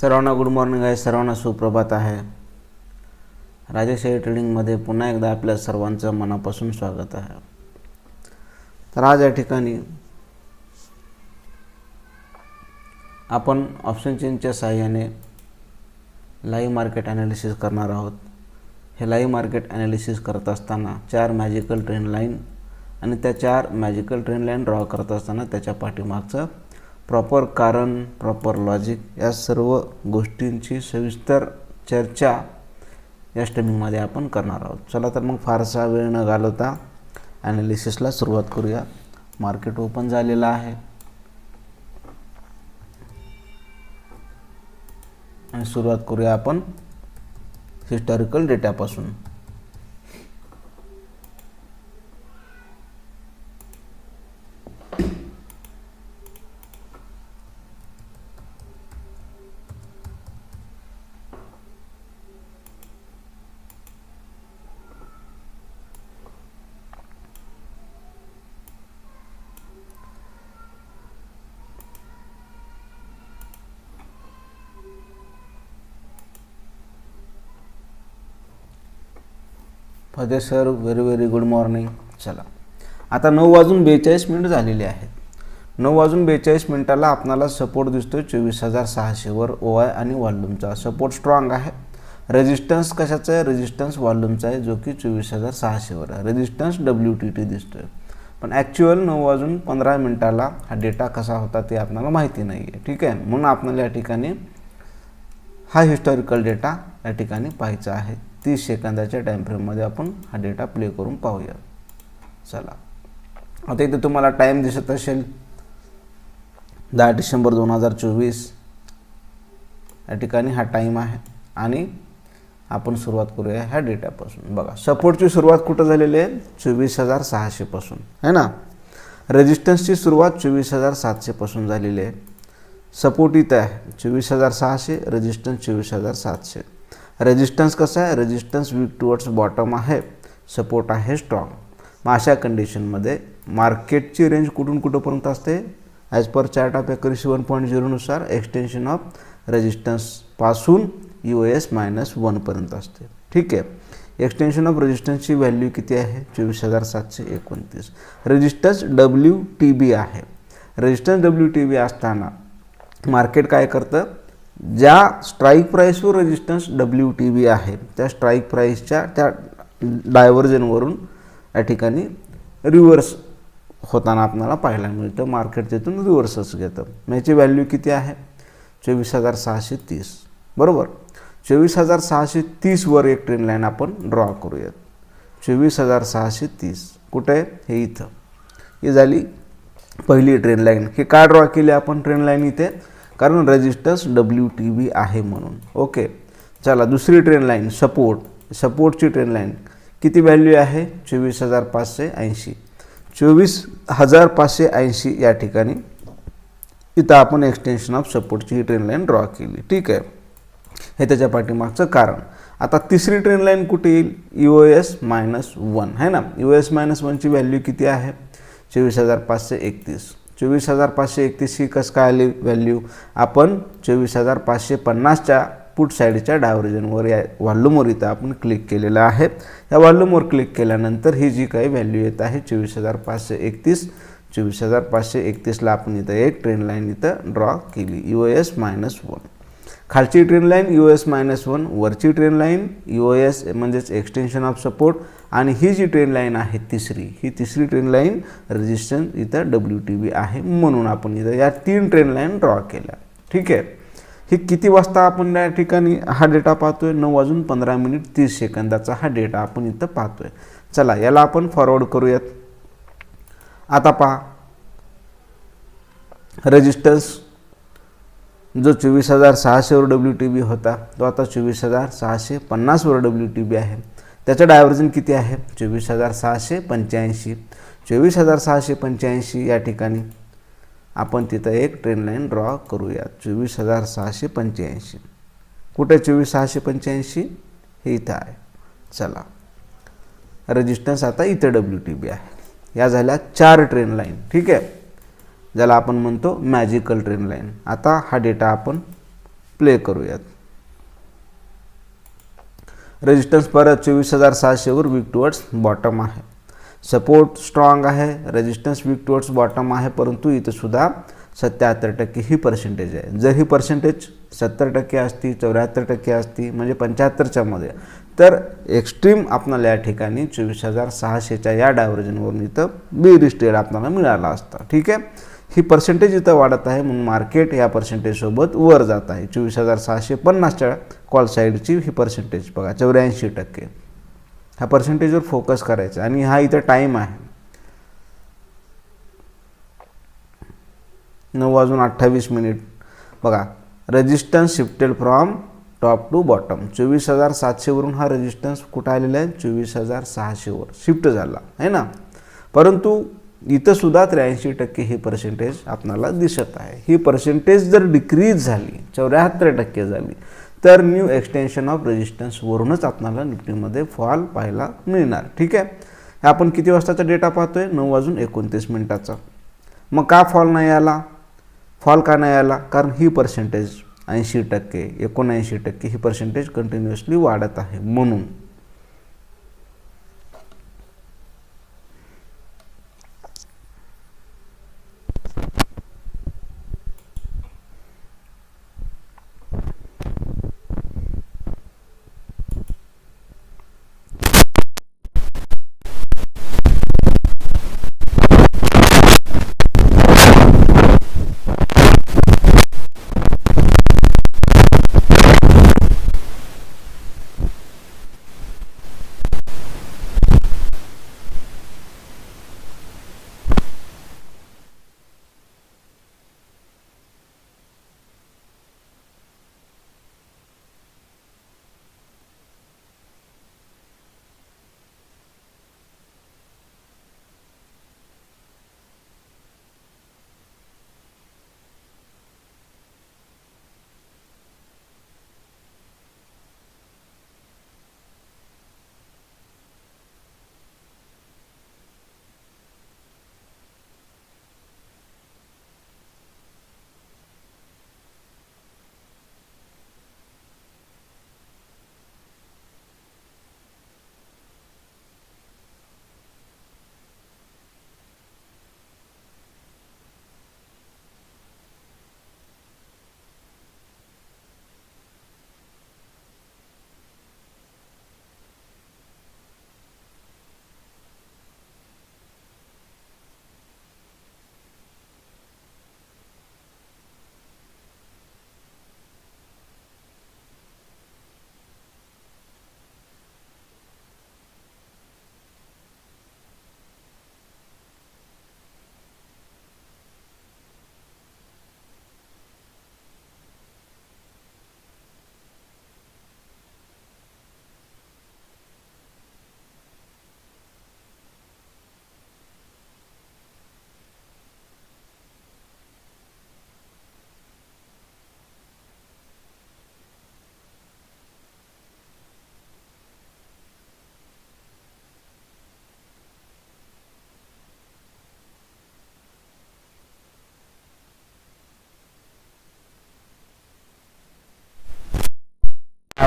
सर्वांना good morning आहे सर्वांना सुप्रभात आहे. राजेशाही ट्रेडिंगमध्ये पुन्हा एकदा आपल्या सर्वांचं मनापासून स्वागत आहे. तर आज या ठिकाणी आपण ऑप्शन चेनच्या सहाय्याने लाईव्ह मार्केट ॲनालिसिस करणार आहोत. हे लाईव्ह मार्केट ॲनालिसिस करत असताना चार मॅजिकल ट्रेंड लाईन आणि त्या चार मॅजिकल ट्रेंड लाईन ड्रॉ करत असताना त्याच्या पाठीमागचं प्रॉपर कारण प्रॉपर लॉजिक या सर्व गोष्टींची सविस्तर चर्चा या स्ट्रीमिंगमध्ये आपण करणार आहोत. चला तर मग फारसा वेळ न घालवता ॲनालिसिसला सुरुवात करूया. मार्केट ओपन झालेलं आहे. आणि सुरुवात करूया आपण historical डेटापासून Ajay sir very very good morning चला. आता नऊ वाजून बेचाळीस मिनिट झालेले आहेत. नऊ वाजून बेचाळीस मिनिटाला आपणाला सपोर्ट दिसतोय चोवीस हजार सहाशेवर ओ आय आणि वॉल्यूमचा सपोर्ट स्ट्रॉंग आहे. रेजिस्टन्स कशाचा आहे? रेजिस्टन्स वॉल्यूमचा आहे जो की चोवीस हजार सहाशेवर आहे. रेजिस्टन्स डब्ल्यू टी टी दिसतोय. पण ॲक्च्युअल नऊ वाजून पंधरा मिनिटाला हा डेटा कसा होता ते आपल्याला माहिती नाही आहे ठीक आहे? म्हणून आपल्याला या ठिकाणी हा हिस्टॉरिकल डेटा या ठिकाणी पाहायचा आहे. तीस सेकंदाच्या टाईमफ्रेममध्ये आपण हा डेटा प्ले करून पाहूया. चला. आता इथे तुम्हाला टाईम दिसत असेल. दहा डिसेंबर दोन हजार चोवीस. या ठिकाणी हा टाईम आहे. आणि आपण सुरुवात करूया ह्या डेटापासून बघा सपोर्टची सुरुवात कुठं झालेली आहे? चोवीस हजार सहाशेपासून है ना? रेजिस्टन्सची सुरुवात चोवीस हजार सातशेपासून झालेली आहे. सपोर्ट इथं आहे. चोवीस हजार सहाशे रेजिस्टन्स चोवीस हजार सातशे. रेजिस्टन्स कसं आहे? रेजिस्टन्स वीक टुवर्ड्स बॉटम आहे. सपोर्ट आहे स्ट्रॉंग मग अशा कंडिशनमध्ये मार्केटची रेंज कुठून कुठंपर्यंत असते? As per chart of accuracy one point झिरोनुसार extension of रेजिस्टन्सपासून यू एस मायनस वनपर्यंत असते. ठीक आहे? एक्सटेन्शन ऑफ रेजिस्टन्सची व्हॅल्यू किती आहे? चोवीस हजार सातशे एकोणतीस. रेजिस्टन्स डब्ल्यू टी बी आहे. रेजिस्टन्स डब्ल्यू टी बी असताना मार्केट काय करतं? ज्या स्ट्राईक प्राईसवर रेजिस्टन्स डब्ल्यू टी बी आहे त्या स्ट्राईक प्राईसच्या त्या डायव्हर्जनवरून या ठिकाणी रिव्हर्स होताना आपल्याला पाहायला मिळतं. मार्केट तिथून रिव्हर्सच घेतं. मग याची व्हॅल्यू किती आहे? चोवीस हजार सहाशे तीस. बरोबर? चोवीस हजार सहाशे तीसवर एक ट्रेन लाईन आपण ड्रॉ करूयात. चोवीस हजार सहाशे तीस. कुठे आहे? हे इथं. ही झाली पहिली ट्रेन लाईन हे का ड्रॉ केली आपण ट्रेन लाईन इथे? कारण रेजिस्टन्स डब्ल्यू टी बी आहे म्हणून. ओके चला दुसरी ट्रेन लाईन सपोर्ट सपोर्टची ट्रेन लाईन किती व्हॅल्यू आहे? चोवीस हजार पाचशे ऐंशी. चोवीस हजार पाचशे ऐंशी या ठिकाणी इथं आपण एक्सटेन्शन ऑफ सपोर्टची ही ट्रेन लाईन ड्रॉ केली. ठीक आहे. हे त्याच्या पाठीमागचं कारण. आता तिसरी ट्रेन लाईन कुठे येईल? यू एस मायनस वन आहे ना? यू एस मायनस वनची व्हॅल्यू किती आहे? चोवीस हजार पाचशे एकतीस. चोवीस हजार पाचशे एकतीस ही कसं काय आली व्हॅल्यू आपण चोवीस हजार पाचशे पन्नासच्या पुट साईडच्या डायव्हर्जनवर या व्हॉल्यूमवर इथं आपण क्लिक केलेलं आहे. या व्हॉल्यूमवर क्लिक केल्यानंतर ही जी काही व्हॅल्यू येत आहे चोवीस हजार पाचशे एकतीस चोवीस हजार पाचशे एकतीसला आपण इथं एक ट्रेन लाईन इथं ड्रॉ केली. यू एस मायनस वन खालची trend line U S minus one वरची ट्रेन लाईन यू एस म्हणजेच एक्सटेन्शन ऑफ सपोर्ट आणि ही जी ट्रेन लाईन आहे तिसरी ही तिसरी ट्रेन लाईन रेजिस्टन्स इथं डब्ल्यू टी बी आहे म्हणून आपण इथं या तीन ट्रेन लाईन ड्रॉ केल्या. ठीक आहे? ही किती वाजता आपण या ठिकाणी हा डेटा पाहतोय? नऊ वाजून पंधरा मिनिट तीस सेकंदाचा हा डेटा आपण इथं पाहतोय. चला याला आपण फॉरवर्ड करूयात. आता पहा. रेजिस्टन्स जो चोवीस हजार सहाशेवर डब्ल्यू टी बी होता तो आता चोवीस हजार सहाशे पन्नासवर डब्ल्यू टी बी आहे. त्याचं डायव्हर्जन किती आहे? चोवीस हजार सहाशे पंच्याऐंशी. चोवीस हजार सहाशे पंच्याऐंशी या ठिकाणी आपण तिथं एक ट्रेन लाईन ड्रॉ करूया. चोवीस हजार सहाशे पंच्याऐंशी. कुठे चोवीस सहाशे पंच्याऐंशी? हे इथं आहे. चला. रजिस्टन्स आता इथं डब्ल्यू टी बी आहे. या झाल्या चार ट्रेन लाईन ठीक आहे? ज्याला आपण म्हणतो मॅजिकल ट्रेन लाईन आता हा डेटा आपण प्ले करूयात. रेजिस्टन्स परत चोवीस हजार सहाशेवर वीक टुवर्ड्स बॉटम आहे. सपोर्ट स्ट्रॉंग आहे रेजिस्टन्स वीक टुवर्ड्स बॉटम आहे परंतु इथं सुद्धा सत्याहत्तर टक्के ही पर्सेंटेज आहे. जर ही पर्सेंटेज सत्तर टक्के असती चौऱ्याहत्तर टक्के असती म्हणजे पंच्याहत्तरच्या मध्ये तर एक्स्ट्रीम आपल्याला या ठिकाणी चोवीस हजार सहाशेच्या या डायव्हर्जनवरून इथं बेरिश ट्रेड आपल्याला मिळाला असता. ठीक आहे? ही पर्सेंटेज इथं वाढत आहे. म्हणून मार्केट या पर्सेंटेजसोबत वर जात आहे. चोवीस हजार सहाशे पन्नासच्या कॉल साईडची ही पर्सेंटेज बघा. चौऱ्याऐंशी टक्के. ह्या पर्सेंटेजवर फोकस करायचा आणि हा इथं टाईम आहे. नऊ वाजून अठ्ठावीस मिनिट बघा. Resistance shifted from top to bottom चोवीस हजार सातशेवरून हा रेजिस्टन्स कुठं आलेला आहे? चोवीस हजार सहाशेवर शिफ्ट झाला. आहे ना? परंतु इथंसुद्धा त्र्याऐंशी टक्के हे पर्सेंटेज आपणाला दिसत आहे. ही पर्सेंटेज जर डिक्रीज झाली चौऱ्याहत्तर टक्के झाली तर न्यू एक्सटेन्शन ऑफ रेजिस्टन्सवरूनच आपल्याला निफ्टीमध्ये फॉल पाहायला मिळणार. ठीक आहे? आपण किती वाजताचा डेटा पाहतोय? नऊ वाजून एकोणतीस मिनिटाचा. मग का फॉल नाही आला? फॉल का नाही आला? कारण ही पर्सेंटेज ऐंशी टक्के एकोणऐंशी टक्के ही पर्सेंटेज कंटिन्युअसली वाढत आहे. म्हणून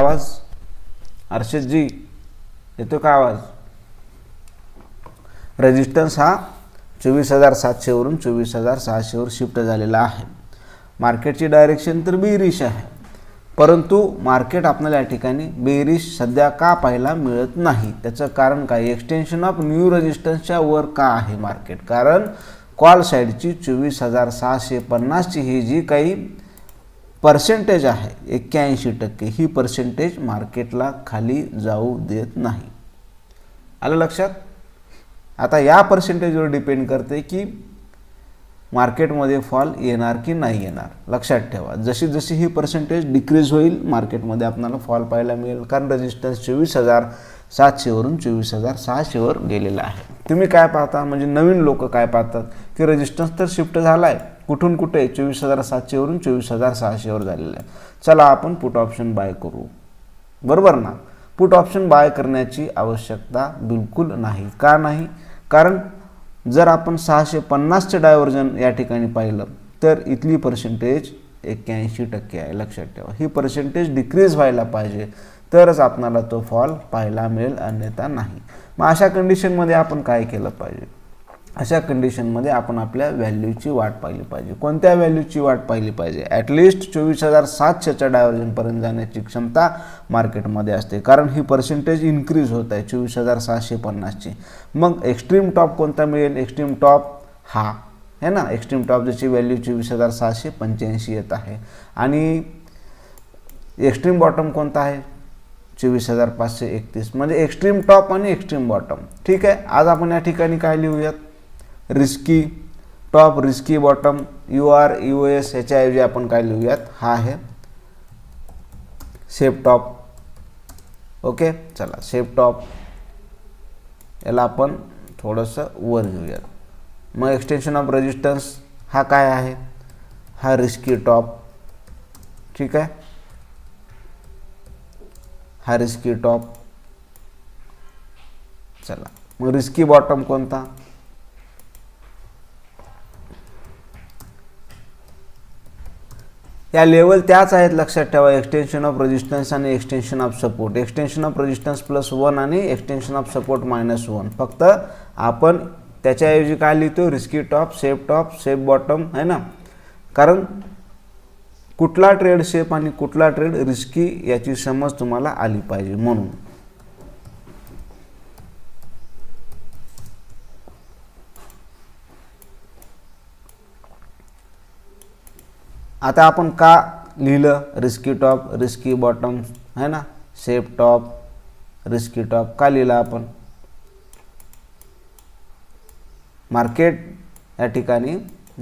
आवाज? अर्षदजी येतो का आवाज? रेजिस्टन्स हा चोवीस हजार सातशेवरून चोवीस हजार सहाशेवर शिफ्ट झालेला आहे. मार्केटची डायरेक्शन तर बेरिश आहे. परंतु मार्केट आपल्याला या ठिकाणी बेरिश सध्या का पाहायला मिळत नाही? त्याचं कारण काय? एक्सटेन्शन ऑफ न्यू रेजिस्टन्सच्या वर का आहे मार्केट कारण कॉल साईडची चोवीस हजार सहाशे पन्नासची ही जी काही पर्सेंटेज आहे. एक्क्याऐंशी टक्के ही पर्सेंटेज मार्केटला खाली जाऊ देत नाही. आलं लक्षात? आता या पर्सेंटेजवर डिपेंड करते की मार्केटमध्ये फॉल येणार की नाही येणार. लक्षात ठेवा. जशी जशी ही पर्सेंटेज डिक्रीज होईल मार्केटमध्ये आपल्याला फॉल पाहायला मिळेल. कारण रेजिस्टन्स चोवीस हजार सातशेवरून चोवीस हजार सहाशेवर गेलेला आहे. तुम्ही काय पाहता? म्हणजे नवीन लोक काय पाहतात? की रेजिस्टन्स तर शिफ्ट झाला आहे कुठून कुठे? चोवीस हजार सातशेवरून चोवीस हजार सहाशेवर झालेलं आहे. चला आपण पुट ऑप्शन बाय करू. बरोबर ना? पुट ऑप्शन बाय करण्याची आवश्यकता बिलकुल नाही. का नाही? कारण जर आपण सहाशे पन्नासचं डायव्हर्जन या ठिकाणी पाहिलं तर इथली पर्सेंटेज एक्क्याऐंशी टक्के आहे. लक्षात ठेवा. ही पर्सेंटेज डिक्रीज व्हायला पाहिजे तरच आपणाला तो फॉल पाहायला मिळेल अन्यथा नाही. मग अशा कंडिशनमध्ये आपण काय केलं पाहिजे? अशा कंडिशनमध्ये आपण आपल्या व्हॅल्यूची वाट पाहिली पाहिजे. कोणत्या व्हॅल्यूची वाट पाहिली पाहिजे? ॲटलिस्ट चोवीस हजार सातशेच्या डायव्हर्जनपर्यंत जाण्याची क्षमता मार्केटमध्ये असते. कारण ही पर्सेंटेज इन्क्रीज होत आहे चोवीस हजार सहाशे पन्नासची. मग एक्स्ट्रीम टॉप कोणता मिळेल? एक्स्ट्रीम टॉप हा. है ना? एक्स्ट्रीम टॉप ज्याची व्हॅल्यू चोवीस हजार सहाशे पंच्याऐंशी येत आहे. आणि एक्स्ट्रीम बॉटम कोणता आहे? चोवीस हजार पाचशे एकतीस. म्हणजे एक्स्ट्रीम टॉप आणि एक्स्ट्रीम बॉटम ठीक आहे? आज आपण या ठिकाणी काय लिहूयात? Risky top risky bottom U R U S ह्याच्याऐवजी आपण काय लिहूयात? हा आहे शेप टॉप ओके चला शेप टॉप याला आपण थोडंसं वर घेऊयात. मग एक्सटेन्शन ऑफ रेजिस्टन्स हा काय आहे? हा रिस्की टॉप ठीक आहे? हा रिस्की टॉप चला. मग रिस्की बॉटम कोणता? या लेवल त्याच आहेत लक्षात ठेवा एक्सटेन्शन ऑफ रेजिस्टन्स आणि extension of support extension of resistance plus one आणि extension of support minus one फक्त आपण त्याच्याऐवजी काय लिहितो risky top safe top safe bottom आहे ना? कारण कुठला ट्रेड सेफ आणि कुठला ट्रेड रिस्की याची समज तुम्हाला आली पाहिजे म्हणून. आता आपण का लिहिलं? रिस्की टॉप रिस्की बॉटम है ना? सेफ टॉप रिस्की टॉप का लिहिलं आपण? मार्केट या ठिकाणी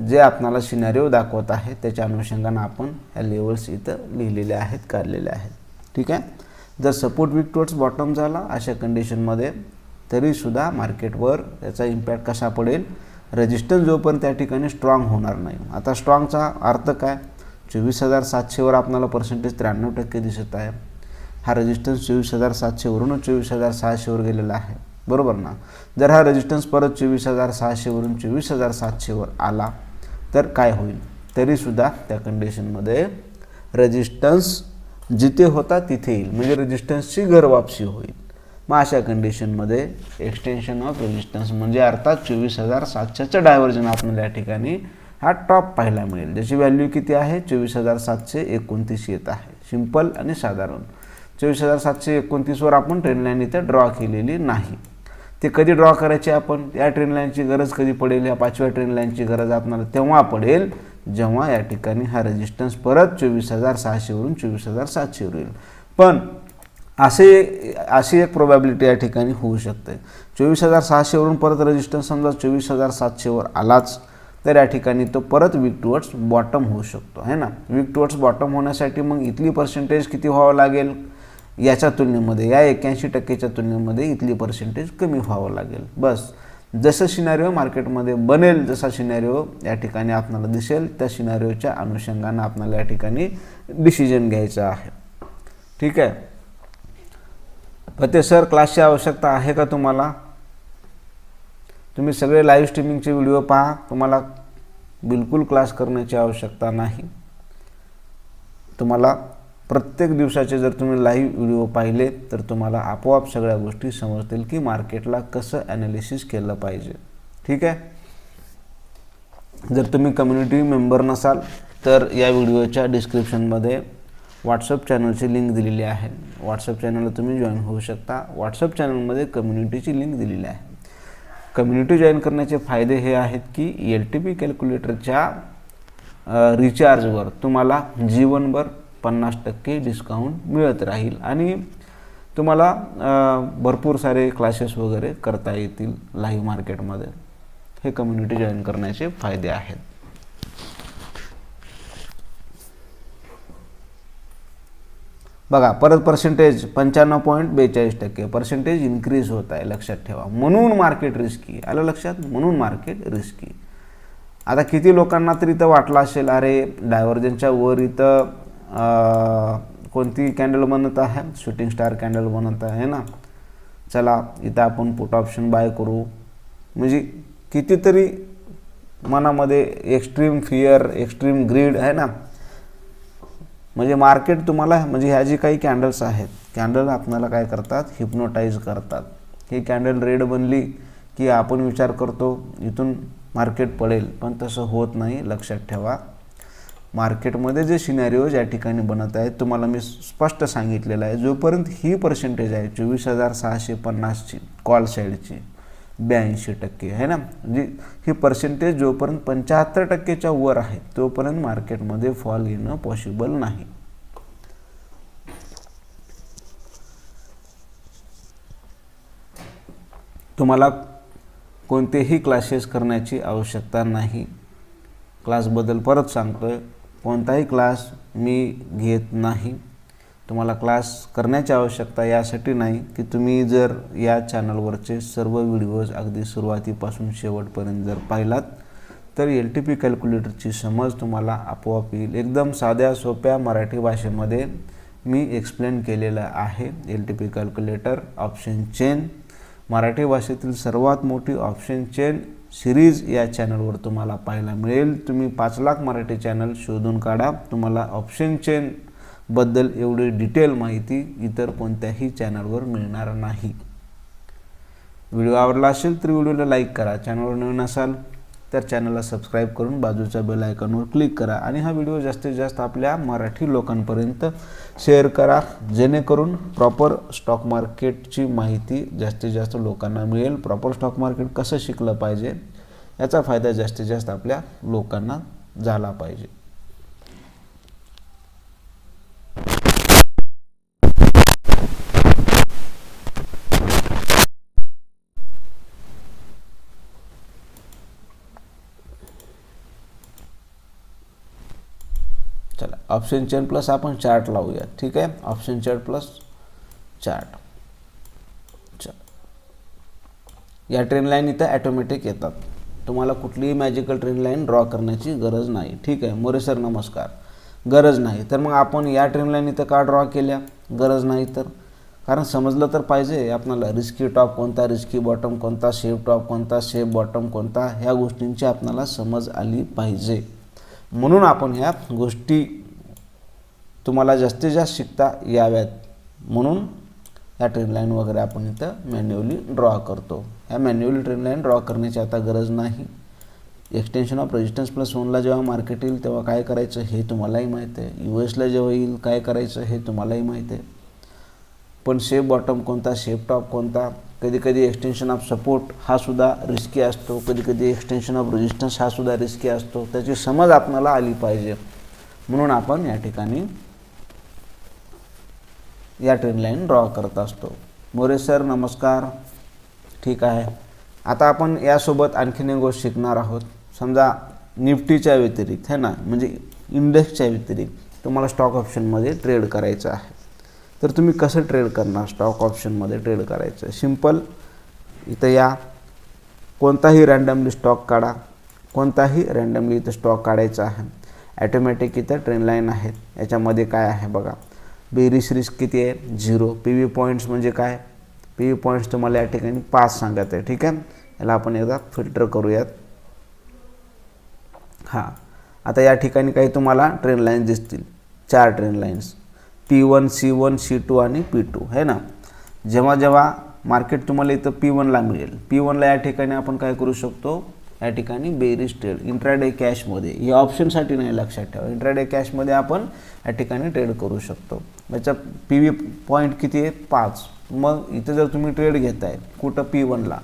जे आपणाला सिनारिओ दाखवत आहे त्याच्या अनुषंगानं आपण ह्या लेवल्स इथं लिहिलेले आहेत काढलेले आहेत. ठीक आहे? जर सपोर्ट वीक टुवर्ड्स बॉटम झाला अशा कंडिशनमध्ये तरीसुद्धा मार्केटवर त्याचा इम्पॅक्ट कसा पडेल? रेजिस्टन्स जोपर्यंत त्या ठिकाणी स्ट्रॉंग होणार नाही. आता स्ट्रॉंगचा अर्थ काय? चोवीस हजार सातशेवर आपल्याला पर्सेंटेज त्र्याण्णव टक्के दिसत आहे. हा रेजिस्टन्स चोवीस हजार सातशेवरून चोवीस हजार सहाशेवर गेलेला आहे. बरोबर ना? जर हा रेजिस्टन्स परत चोवीस हजार सहाशेवरून चोवीस हजार सातशेवर आला तर काय होईल? तरीसुद्धा त्या कंडिशनमध्ये रेजिस्टन्स जिथे होता तिथे येईल. म्हणजे रेजिस्टन्सची घरवापसी होईल. मग अशा कंडिशनमध्ये एक्सटेन्शन ऑफ रेजिस्टन्स म्हणजे अर्थात चोवीस हजार सातशेचं डायव्हर्जन आपल्याला या ठिकाणी हा टॉप पाहायला मिळेल. ज्याची व्हॅल्यू किती आहे? चोवीस हजार सातशे एकोणतीस येत आहे. सिंपल आणि साधारण. चोवीस हजार सातशे एकोणतीसवर आपण ट्रेन लाईन इथं ड्रॉ केलेली नाही. ते कधी ड्रॉ करायचे आपण? या ट्रेन लाईनची गरज कधी पडेल? या पाचव्या ट्रेन लाईनची गरज आपल्याला तेव्हा पडेल जेव्हा या ठिकाणी हा रेजिस्टन्स परत चोवीस हजार सहाशेवरून चोवीस हजार सातशेवर येईल. पण असे अशी एक प्रोबॅबिलिटी या ठिकाणी होऊ शकते. चोवीस हजार सहाशेवरून परत रेजिस्टन्स समजा चोवीस हजार सातशेवर आलाच तर या ठिकाणी तो परत वीक टुवर्ड्स बॉटम होऊ शकतो है ना? वीक टुवर्ड्स बॉटम होण्यासाठी मग इथली पर्सेंटेज किती व्हावं लागेल? याच्या तुलनेमध्ये या एक्क्याऐंशी टक्केच्या तुलनेमध्ये इथली पर्सेंटेज कमी व्हावं लागेल. बस. जसं सिनारिओ मार्केटमध्ये बनेल जसा सिनारिओ या ठिकाणी आपणाला दिसेल त्या सिनारिओच्या अनुषंगानं आपल्याला या ठिकाणी डिसिजन घ्यायचं आहे. ठीक आहे? फते सर क्लासची आवश्यकता आहे का तुम्हाला? तुम्ही सगळे लाईव्ह स्ट्रीमिंगचे व्हिडिओ पहा. तुम्हाला बिलकुल क्लास करण्याची आवश्यकता नाही. तुम्हाला प्रत्येक दिवसाचे जर तुम्ही लाईव्ह व्हिडिओ पाहिले तर तुम्हाला आपोआप सगळ्या गोष्टी समजतील की मार्केटला कसं ॲनालिसिस केलं पाहिजे. ठीक आहे? जर तुम्ही कम्युनिटी मेंबर नसाल तर या व्हिडिओच्या डिस्क्रिप्शनमध्ये व्हॉट्सअप चॅनलची लिंक दिलेली आहे. व्हॉट्सअप चॅनलला तुम्ही जॉईन होऊ शकता. व्हॉट्सअप चॅनलमध्ये कम्युनिटीची लिंक दिलेली आहे. कम्युनिटी जॉईन करण्याचे फायदे हे आहेत की एल टी पी कॅल्क्युलेटरच्या रिचार्जवर तुम्हाला जीवनभर पन्नास टक्के डिस्काउंट मिळत राहील. आणि तुम्हाला भरपूर सारे क्लासेस वगैरे करता येतील लाईव्ह मार्केटमध्ये हे कम्युनिटी जॉईन करण्याचे फायदे आहेत. बघा परत पर्सेंटेज पंच्याण्णव पॉईंट बेचाळीस टक्के. पर्सेंटेज इन्क्रीज होत आहे लक्षात ठेवा. म्हणून मार्केट रिस्की आलं लक्षात? म्हणून मार्केट रिस्की आता किती लोकांना तर इथं वाटलं असेल अरे डायव्हर्जनच्या वर इथं कोणती कॅन्डल बनत आहे? शूटिंग स्टार कॅन्डल बनत आहे ना? चला इथं आपण पुट ऑप्शन बाय करू. म्हणजे कितीतरी मनामध्ये एक्स्ट्रीम फिअर एक्स्ट्रीम ग्रीड आहे ना? म्हणजे मार्केट तुम्हाला म्हणजे ह्या जी काही कॅन्डल्स आहेत कॅन्डल आपणाला काय करतात? हिप्नोटाईज करतात. ही कॅन्डल रेड बनली की आपण विचार करतो इथून मार्केट पडेल. पण तसं होत नाही लक्षात ठेवा. मार्केटमध्ये जे सिनॅरिओज या ठिकाणी बनत आहेत तुम्हाला मी स्पष्ट सांगितलेलं आहे जोपर्यंत ही पर्सेंटेज आहे चोवीस हजार सहाशे पन्नासची कॉल साईडची ब्याऐंशी टक्के आहे ना? म्हणजे ही पर्सेंटेज जोपर्यंत पंच्याहत्तर टक्केच्या वर आहे तोपर्यंत मार्केटमध्ये फॉल येणं पॉसिबल नाही. तुम्हाला कोणतेही क्लासेस करण्याची आवश्यकता नाही. क्लासबद्दल परत सांगतोय कोणताही क्लास मी घेत नाही. तुम्हाला क्लास करण्याची आवश्यकता यासाठी नाही की तुम्ही जर या चॅनलवरचे सर्व व्हिडिओज अगदी सुरुवातीपासून शेवटपर्यंत जर पाहिलात तर एल टी पी कॅल्क्युलेटरची समज तुम्हाला आपोआप येईल. एकदम साध्या सोप्या मराठी भाषेमध्ये मी एक्सप्लेन केलेलं आहे L T P calculator option chain Marathi भाषेतील सर्वात मोठी ऑप्शन चेन सिरीज या चॅनलवर तुम्हाला पाहायला मिळेल. तुम्ही पाच लाख मराठी चॅनल शोधून काढा. तुम्हाला ऑप्शन चेन बद्दल एवढी डिटेल माहिती इतर कोणत्याही चॅनलवर मिळणार नाही. व्हिडिओ आवडला असेल तर व्हिडिओला लाईक करा. चॅनलवर नवीन असाल तर चॅनलला सबस्क्राईब करून बाजूच्या बेल आयकॉनवर क्लिक करा आणि हा व्हिडिओ जास्तीत जास्त आपल्या मराठी लोकांपर्यंत शेअर करा जेणेकरून प्रॉपर स्टॉक मार्केटची माहिती जास्तीत जास्त लोकांना मिळेल. प्रॉपर स्टॉक मार्केट कसं शिकलं पाहिजे याचा फायदा जास्तीत जास्त आपल्या लोकांना झाला पाहिजे चला ऑप्शन चेन प्लस आपण चार्ट लावूया ठीक आहे? Option chart plus chart. या ट्रेन लाईन इथं ॲटोमॅटिक येतात. तुम्हाला कुठलीही मॅजिकल ट्रेन लाईन ड्रॉ करण्याची गरज नाही. ठीक आहे? मोरे सर नमस्कार. गरज नाही. तर मग आपण या ट्रेन लाईन इथं का ड्रॉ केल्या? गरज नाही तर? कारण समजलं तर पाहिजे आपल्याला रिस्की टॉप कोणता? रिस्की बॉटम कोणता? शेप टॉप कोणता? शेप बॉटम कोणता? ह्या गोष्टींची आपल्याला समज आली पाहिजे. म्हणून आपण ह्या गोष्टी तुम्हाला जास्तीत जास्त शिकता याव्यात. म्हणून या ट्रेन लाईन वगैरे आपण इथं मॅन्युअली ड्रॉ करतो. ह्या मॅन्युअली ट्रेन लाईन ड्रॉ करण्याची आता गरज नाही. एक्सटेन्शन ऑफ रेजिस्टन्स प्लस वनला जेव्हा मार्केट येईल तेव्हा काय करायचं हे तुम्हालाही माहीत आहे. यू एसला जेव्हा येईल काय करायचं हे तुम्हालाही माहीत आहे. पण शेप बॉटम कोणता शेप टॉप कोणता? कधीकधी एक्सटेन्शन ऑफ सपोर्ट हा सुद्धा रिस्की असतो. कधी कधी एक्सटेन्शन ऑफ रेजिस्टन्स हा सुद्धा रिस्की असतो. त्याची समज आपणाला आली पाहिजे. म्हणून आपण या ठिकाणी या ट्रेन लाईन ड्रॉ करत असतो. मोरे सर नमस्कार. ठीक आहे. आता आपण यासोबत आणखीन एक गोष्ट शिकणार आहोत. समजा निफ्टीच्या व्यतिरिक्त है ना? म्हणजे इंडेक्सच्या व्यतिरिक्त तुम्हाला स्टॉक ऑप्शनमध्ये ट्रेड करायचं आहे. तर तुम्ही कसं ट्रेड करणार स्टॉक ऑप्शनमध्ये ट्रेड करायचं? सिंपल इथं या. कोणताही रँडमली स्टॉक काढा. कोणताही रँडमली इथं स्टॉक काढायचा आहे. ॲटोमॅटिक इथं ट्रेन लाईन आहेत. याच्यामध्ये काय आहे बघा. बेरीज रिस्क किती आहे? झिरो. पी व्ही पॉईंट्स म्हणजे काय? पी व्ही पॉईंट्स तुम्हाला या ठिकाणी पाच सांगत आहे ठीक आहे? याला आपण एकदा फिल्टर करूयात. हां. आता या ठिकाणी काही तुम्हाला ट्रेन लाईन्स दिसतील. चार trend lines. P one C one C two आणि पी टू है ना? जेव्हा जेव्हा मार्केट तुम्हाला इथं पी वनला मिळेल. पी वनला या ठिकाणी आपण काय करू शकतो? या ठिकाणी बेरीज ट्रेड इंट्राडे कॅशमध्ये हे ऑप्शनसाठी नाही लक्षात ठेवा. इंट्राडे कॅशमध्ये आपण या ठिकाणी ट्रेड करू शकतो. याचा पी व्ही पॉईंट किती आहे? पाच. मग इथं जर तुम्ही ट्रेड घेताय कुठं? पी वनला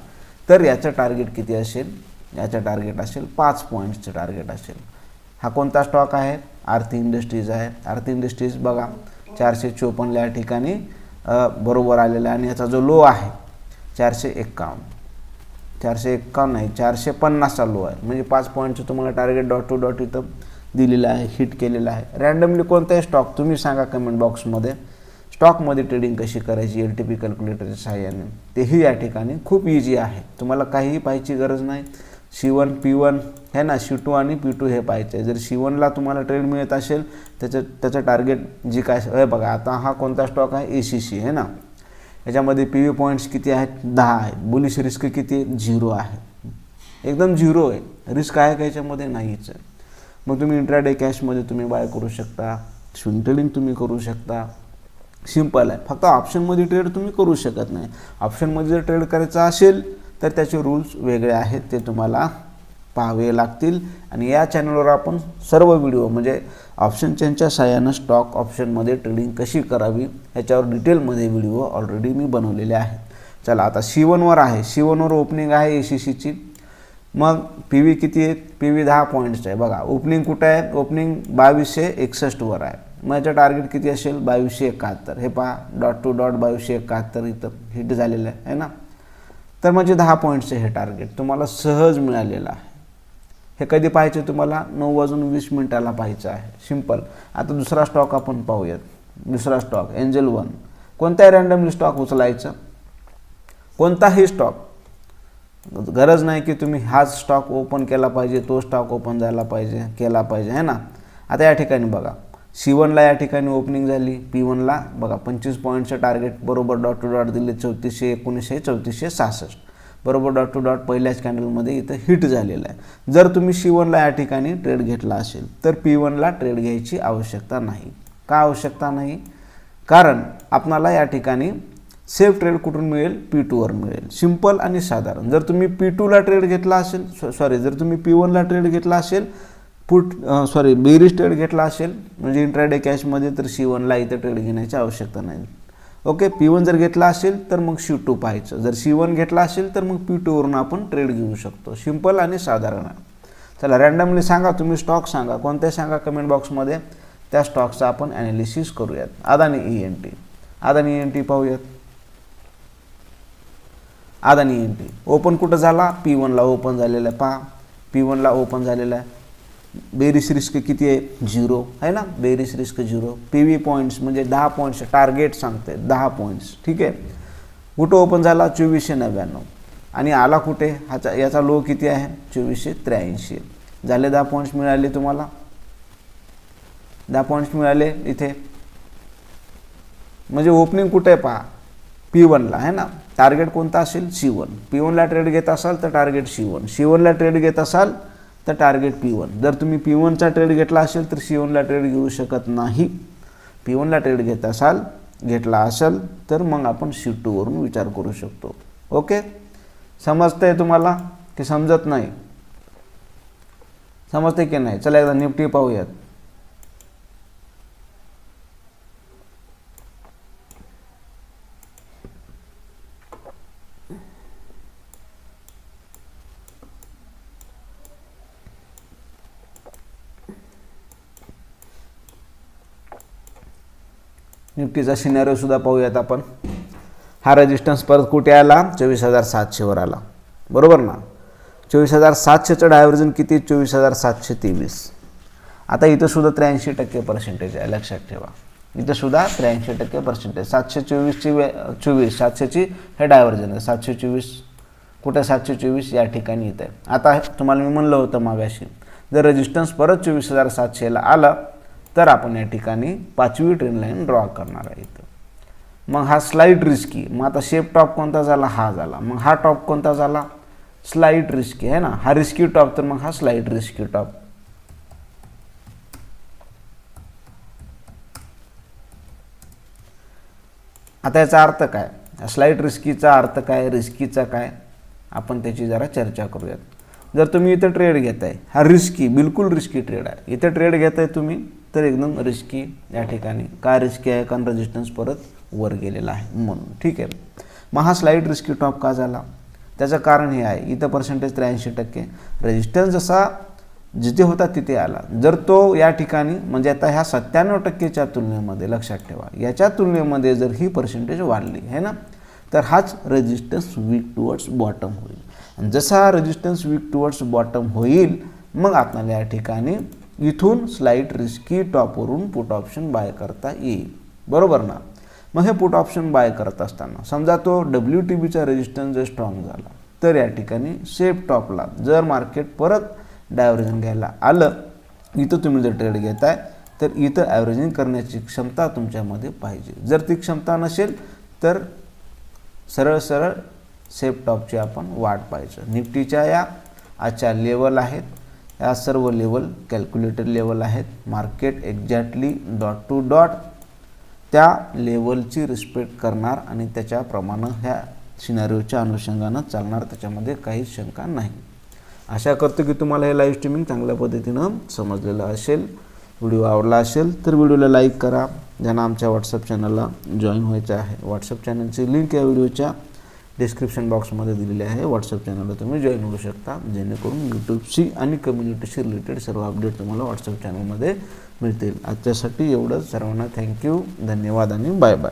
तर याचं टार्गेट किती असेल? याचं टार्गेट असेल पाच पॉईंट्सचं टार्गेट असेल. हा कोणता स्टॉक आहे? आरती इंडस्ट्रीज आहे. आरती इंडस्ट्रीज बघा चारशे चोपन्नला या ठिकाणी बरोबर आलेला आहे आणि याचा जो लो आहे चारशे एक्कावन्न. चारशे एक्कावन्न आहे चारशे पन्नास चालू आहे. म्हणजे पाच पॉईंटचं तुम्हाला टार्गेट डॉट टू डॉट इथं दिलेलं आहे हिट केलेलं आहे. रँडमली कोणताही स्टॉक तुम्ही सांगा कमेंट बॉक्समध्ये स्टॉकमध्ये ट्रेडिंग कशी करायची एल टी पी कॅल्क्युलेटरच्या सहाय्याने तेही या ठिकाणी खूप इझी आहे. तुम्हाला काहीही पाहायची गरज नाही. सी वन पी वन हे ना सी टू आणि पी टू हे पाहायचं आहे. जर सी वनला तुम्हाला ट्रेड मिळत असेल त्याचं त्याचं टार्गेट जी काय हे बघा आता हा कोणता स्टॉक आहे? ए सी सी आहे ना. याच्यामध्ये पी व्ही पॉईंट्स किती आहेत? दहा आहेत. बुलिश रिस्क किती? आहे झिरो आहे. एकदम झिरो आहे. रिस्क आहे का याच्यामध्ये? नाहीच आहे. मग तुम्ही इंट्राडे कॅशमध्ये तुम्ही बाय करू शकता. स्विंग तुम्ही करू शकता. सिंपल आहे. फक्त ऑप्शनमध्ये ट्रेड तुम्ही करू शकत नाही. ऑप्शनमध्ये जर ट्रेड करायचं असेल तर त्याचे रूल्स वेगळे आहेत. ते तुम्हाला पाहावे लागतील. आणि या चॅनलवर आपण सर्व व्हिडिओ म्हणजे ऑप्शन चेनच्या साहाय्यानं स्टॉक ऑप्शनमध्ये ट्रेडिंग कशी करावी ह्याच्यावर डिटेलमध्ये व्हिडिओ ऑलरेडी मी बनवलेले आहेत. चला आता सी वनवर आहे. सी वनवर ओपनिंग आहे ए सी सीची मग पी व्ही किती आहेत? पी व्ही दहा पॉईंट्स आहे. बघा ओपनिंग कुठं आहे? ओपनिंग बावीसशे एकसष्टवर आहे. मग याचं टार्गेट किती असेल? बावीसशे एकाहत्तर. हे पहा डॉट टू डॉट बावीसशे एकाहत्तर इथं हिट झालेलं आहे है ना? तर म्हणजे दहा पॉईंट्सचे हे टार्गेट तुम्हाला सहज मिळालेलं आहे. हे कधी पाहायचे तुम्हाला? नऊ वाजून वीस मिनिटाला पाहायचं आहे. सिंपल आता दुसरा स्टॉक आपण पाहूयात. दुसरा स्टॉक एंजल वन कोणत्याही रँडमली स्टॉक उचलायचं? कोणताही स्टॉक गरज नाही की तुम्ही हाच स्टॉक ओपन केला पाहिजे तो स्टॉक ओपन झाला पाहिजे केला पाहिजे है ना? आता या ठिकाणी बघा. सी वनला या ठिकाणी ओपनिंग झाली पी वनला बघा पंचवीस पॉईंटचं टार्गेट बरोबर डॉट टू डॉट दिले चौतीसशे एकोणीसशे चौतीसशे सहासष्ट. बरोबर डॉट टू डॉट पहिल्याच कॅन्डलमध्ये इथं हिट झालेलं आहे. जर तुम्ही सी वनला या ठिकाणी ट्रेड घेतला असेल तर पी वनला ट्रेड घ्यायची आवश्यकता नाही. का आवश्यकता नाही? कारण आपणाला या ठिकाणी सेफ ट्रेड कुठून मिळेल? पी टूवर मिळेल. सिंपल आणि साधारण. जर तुम्ही पी टूला ट्रेड घेतला असेल सॉरी जर तुम्ही पी वनला ट्रेड घेतला असेल पुट सॉरी बेरीज ट्रेड घेतला असेल म्हणजे इंट्राडे कॅशमध्ये तर सी वनला इथं ट्रेड घेण्याची आवश्यकता नाही. ओके पी वन जर घेतला असेल तर मग सी टू पाहायचं. जर सी वन घेतला असेल तर मग पी टूवरून आपण ट्रेड घेऊ शकतो. सिंपल आणि साधारण. आहे चला रॅन्डमली सांगा तुम्ही स्टॉक सांगा कोणते सांगा कमेंट बॉक्समध्ये त्या स्टॉकचा आपण ॲनालिसिस करूयात. Adani E N T Adani E N T पाहूयात. अदानी एन टी ओपन कुठं झाला? पी वनला ओपन झालेला आहे. पहा. पी वनला ओपन झालेला आहे. बेरीस रिस्क किती आहे? झिरो. आहे ना? बेरीस risk zero. P V points म्हणजे दहा पॉईंट्स टार्गेट सांगते दहा पॉईंट्स ठीक आहे? कुठं ओपन झाला? चोवीसशे नव्याण्णव. आणि आला कुठे? ह्याचा याचा लो किती आहे? चोवीसशे त्र्याऐंशी. झाले दहा पॉईंट्स मिळाले तुम्हाला? दहा पॉईंट्स मिळाले इथे? म्हणजे ओपनिंग कुठे आहे पहा? पी वनला आहे ना? टार्गेट कोणता असेल? सी वन पी वनला ट्रेड घेत असाल तर टार्गेट सी वन सी वनला ट्रेड घेत असाल तर टार्गेट पी वन जर तुम्ही पी वनचा ट्रेड घेतला असेल तर सी वनला ट्रेड घेऊ शकत नाही. पी वनला ट्रेड घेत असाल घेतला असेल तर मग आपण सी टूवरून विचार करू शकतो. ओके समजतं आहे तुम्हाला की समजत नाही? समजते की नाही? चला एकदा निफ्टी पाहूयात. निफ्टीचा सिनेरिओ सुद्धा पाहूयात आपण. हा रेजिस्टन्स परत कुठे आला? चोवीस हजार सातशेवर आला. बरोबर ना? चोवीस हजार सातशेचं डायव्हर्जन किती? चोवीस हजार सातशे तेवीस. आता इथं सुद्धा त्र्याऐंशी टक्के पर्सेंटेज आहे. लक्षात ठेवा. इथं सुद्धा त्र्याऐंशी टक्के पर्सेंटेज सातशे चोवीसची वे चोवीस सातशेची हे डायव्हर्जन आहे. सातशे चोवीस कुठे सातशे चोवीस? या ठिकाणी येत आहे. आता तुम्हाला मी म्हणलं होतं मागाशी जर रेजिस्टन्स परत चोवीस हजार सातशेला आलं तर आपण या ठिकाणी पाचवी ट्रेन लाईन ड्रॉ करणार आहे इथं. मग हा स्लाईट रिस्की मग आता शेप टॉप कोणता झाला? हा झाला. मग हा टॉप कोणता झाला? स्लाईट रिस्की आहे ना? हा रिस्की टॉप तर मग हा स्लाईट रिस्की टॉप आता याचा अर्थ काय? स्लाईट रिस्कीचा अर्थ काय? रिस्कीचा काय? आपण त्याची जरा चर्चा करूयात. जर तुम्ही इथं ट्रेड घेताय हा रिस्की बिलकुल रिस्की ट्रेड आहे. इथं ट्रेड घेताय तुम्ही तर एकदम रिस्की या ठिकाणी. काय रिस्की आहे? कारण रेजिस्टन्स परत वर गेलेला आहे म्हणून. ठीक आहे. मग हा स्लाईट रिस्की टॉप का झाला? त्याचं कारण हे आहे. इथं पर्सेंटेज त्र्याऐंशी टक्के. रेजिस्टन्स जसा जिथे होता तिथे आला. जर तो या ठिकाणी म्हणजे आता ह्या सत्त्याण्णव टक्केच्या तुलनेमध्ये लक्षात ठेवा. याच्या तुलनेमध्ये जर ही पर्सेंटेज वाढली है ना? तर हाच रेजिस्टन्स वीक टुवर्ड्स बॉटम होईल. आणि जसा हा रेजिस्टन्स वीक टुवर्ड्स बॉटम होईल मग आपल्याला या ठिकाणी इथून स्लाईट रिस्की टॉपवरून पुट ऑप्शन बाय करता येईल. बरोबर ना? मग हे पुट ऑप्शन बाय करत असताना समजा तो डब्ल्यू टी बीचा रेजिस्टन्स जर स्ट्रॉंग झाला तर या ठिकाणी सेफ टॉपला जर मार्केट परत डायव्हर्जन घ्यायला आलं इथं तुम्ही जर ट्रेड घेताय तर इथं ॲव्हरेजिंग करण्याची क्षमता तुमच्यामध्ये पाहिजे. जर ती क्षमता नसेल तर सरळ सरळ सेफ टॉपची आपण वाट पाहिजे निफ्टीच्या या आजच्या लेवल आहेत ह्या सर्व लेवल कॅल्क्युलेटर लेवल आहेत. Market exactly dot to dot त्या लेवलची रिस्पेक्ट करणार आणि त्याच्याप्रमाणे ह्या सिनारिओच्या अनुषंगानं चालणार त्याच्यामध्ये काहीच शंका नाही. आशा करतो की तुम्हाला हे लाईव्ह स्ट्रीमिंग चांगल्या पद्धतीनं समजलेलं असेल व्हिडिओ आवडला असेल तर व्हिडिओला लाईक करा. ज्यांना आमच्या व्हॉट्सअप चॅनलला जॉईन व्हायचं आहे व्हॉट्सअप चॅनलची लिंक या व्हिडिओच्या डिस्क्रिप्शन बॉक्समध्ये दिलेले आहे. व्हॉट्सअप चॅनलला तुम्ही जॉईन होऊ शकता. जेणेकरून यूट्यूबशी आणि कम्युनिटीशी रिलेटेड सर्व अपडेट तुम्हाला व्हॉट्सअप चॅनलमध्ये मिळतील. आजच्यासाठी एवढंच. सर्वांना थँक्यू धन्यवाद आणि बाय बाय